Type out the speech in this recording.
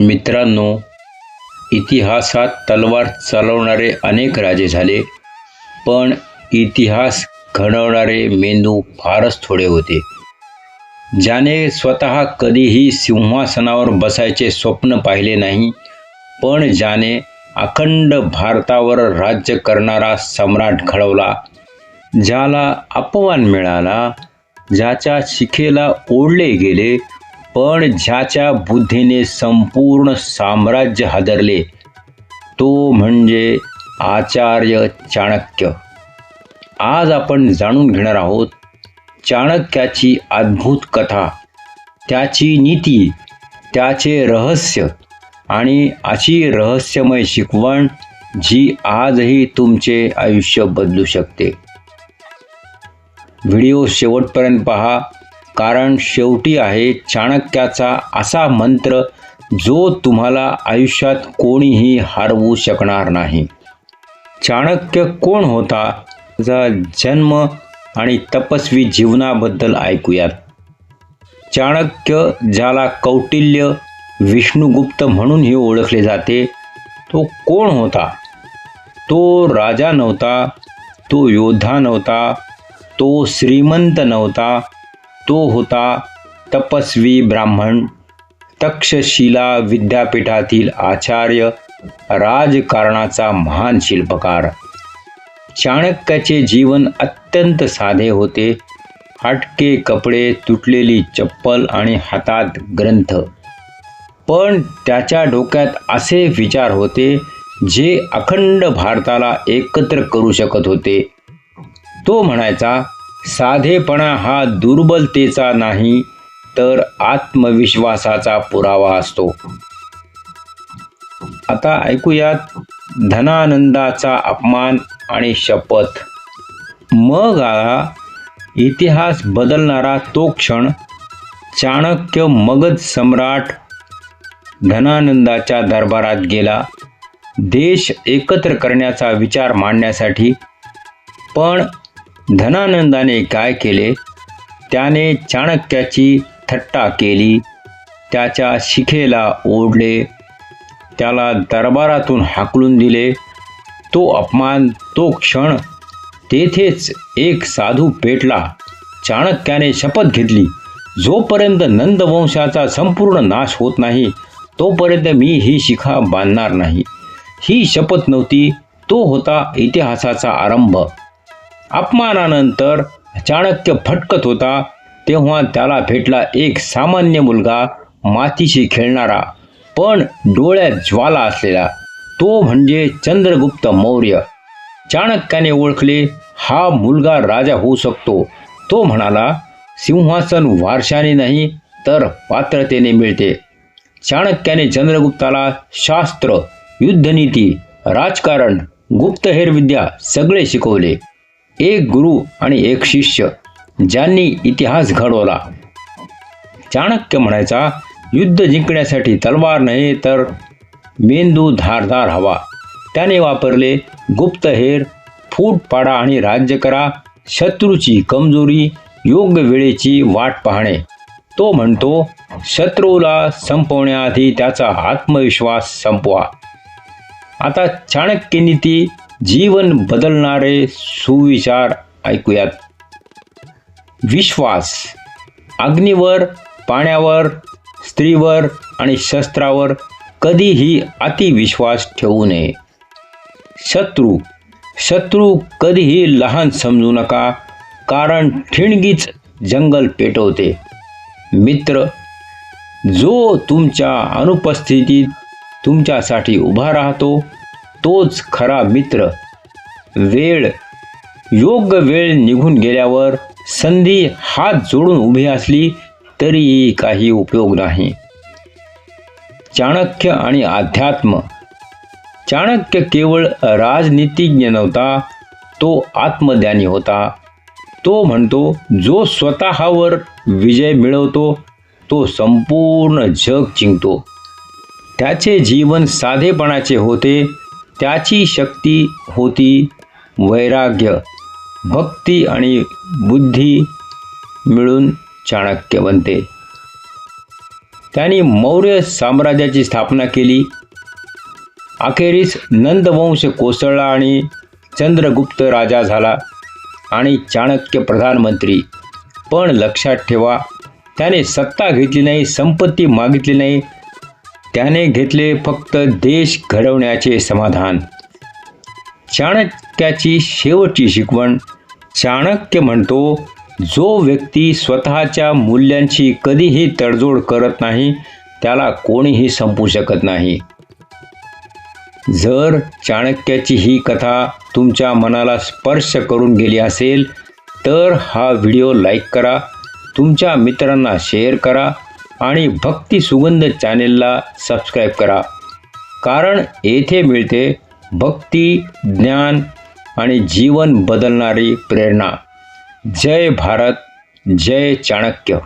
मित्रांनो इतिहासात तलवार चालवणारे अनेक राजे झाले पण इतिहास घडवणारे मेंदू फारच थोडे होते. ज्याने स्वतः कधीही सिंहासनावर बसायचे स्वप्न पाहिले नाही पण ज्याने अखंड भारतावर राज्य करणारा सम्राट घडवला ज्याला अपमान मिळाला ज्याच्या शिखेला ओढले गेले पण ज्याच्या बुद्धीने संपूर्ण साम्राज्य हादरले तो म्हणजे आचार्य चाणक्य. आज आपण जाणून घेणार आहोत चाणक्याची अद्भुत कथा त्याची नीती त्याचे रहस्य आणि अशी रहस्यमय शिकवण जी आजही तुमचे आयुष्य बदलू शकते. व्हिडिओ शेवटपर्यंत पहा. कारण शेवटी आहे चाणक्याचा असा मंत्र जो तुम्हाला आयुष्यात कोणीही हरवू शकणार नाही. चाणक्य कोण होता? त्याचा जन्म आणि तपस्वी जीवनाबद्दल ऐकूयात. चाणक्य ज्याला कौटिल्य विष्णुगुप्त म्हणूनही ओळखले जाते तो कोण होता? तो राजा नव्हता तो योद्धा नव्हता तो श्रीमंत नव्हता तो होता तपस्वी ब्राह्मण. तक्षशिला विद्यापीठातील आचार्य राजकारणाचा महान शिल्पकार. चाणक्याचे जीवन अत्यंत साधे होते. हटके कपडे तुटलेली चप्पल आणि हातात ग्रंथ. पण त्याच्या डोक्यात असे विचार होते जे अखंड भारताला एकत्र करू शकत होते. तो म्हणायचा साधेपणा हा दुर्बलतेचा नाही तर आत्मविश्वासाचा पुरावा असतो. आता ऐकूयात धनानंदाचा अपमान आणि शपथ. मग आला इतिहास बदलणारा तो क्षण चाणक्य मगध सम्राट धनानंदाच्या दरबारात गेला. देश एकत्र करण्याचा विचार मांडण्यासाठी पण धनानंदाने काय केले? त्याने चाणक्याची थट्टा केली. त्याच्या शिखेला ओढले. त्याला दरबारातून हाकलून दिले. तो अपमान तो क्षण तेथेच एक साधू पेटला. चाणक्याने शपथ घेतली. जोपर्यंत नंदवंशाचा संपूर्ण नाश होत नाही तोपर्यंत मी ही शिखा बांधणार नाही. ही शपथ नव्हती. तो होता इतिहासाचा आरंभ. अपमानानंतर चाणक्य फटकत होता तेव्हा त्याला भेटला एक सामान्य मुलगा मातीशी खेळणारा पण डोळ्यात ज्वाला असलेला. तो म्हणजे चंद्रगुप्त मौर्य. चाणक्याने ओळखले हा मुलगा राजा होऊ शकतो. तो म्हणाला सिंहासन वारशाने नाही तर पात्रतेने मिळते. चाणक्याने चंद्रगुप्ताला शास्त्र युद्धनीती राजकारण गुप्तहेर विद्या सगळे शिकवले. एक गुरु आणि एक शिष्य ज्यांनी इतिहास घडवला. चाणक्य म्हणायचा युद्ध जिंकण्यासाठी तलवार नाही तर मेंदू धारदार हवा. त्याने वापरले गुप्तहेर फूट पाडा आणि राज्य करा शत्रूची कमजोरी योग्य वेळेची वाट पाहणे. तो म्हणतो शत्रूला संपवण्याआधी त्याचा आत्मविश्वास संपवा. आता चाणक्य नीती जीवन बदलणारे सुविचार ऐकूयात. विश्वास अग्नीवर पाण्यावर स्त्रीवर आणि शस्त्रावर कधीही अतिविश्वास ठेवू नये. शत्रू शत्रू कधीही लहान समजू नका कारण ठिणगीच जंगल पेटवते. मित्र जो तुमच्या अनुपस्थितीत तुमच्यासाठी उभा राहतो तोच खरा मित्र. वेळ योग्य वेळ निघून गेल्यावर संधी हात जोडून उभी असली तरीही काही उपयोग नाही. चाणक्य आणि अध्यात्म. चाणक्य केवळ राजनीतिज्ञ नव्हता तो आत्मज्ञानी होता. तो म्हणतो जो स्वतःवर विजय मिळवतो तो संपूर्ण जग जिंकतो. त्याचे जीवन साधेपणाचे होते त्याची शक्ती होती वैराग्य भक्ती आणि बुद्धी मिळून चाणक्य बनते. त्यांनी मौर्य साम्राज्याची स्थापना केली. अखेरीस नंदवंश कोसळला आणि चंद्रगुप्त राजा झाला आणि चाणक्य प्रधानमंत्री. पण लक्षात ठेवा त्याने सत्ता घेतली नाही संपत्ती मागितली नाही त्याने घेतले फक्त देश घडवण्याचे समाधान. चाणक्याची शेवटची शिकवण चाणक्य म्हणतो जो व्यक्ती स्वतःच्या मूल्यांची कधीही तडजोड करत नाही त्याला कोणीही संपू शकत नाही. जर चाणक्याची ही कथा तुमच्या मनाला स्पर्श करून गेली असेल तर हा व्हिडिओ लाईक करा तुमच्या मित्रांना शेअर करा आणि भक्ती सुगंध चॅनेलला सबस्क्राईब करा. कारण येथे मिळते भक्ती ज्ञान आणि जीवन बदलणारी प्रेरणा. जय भारत जय चाणक्य.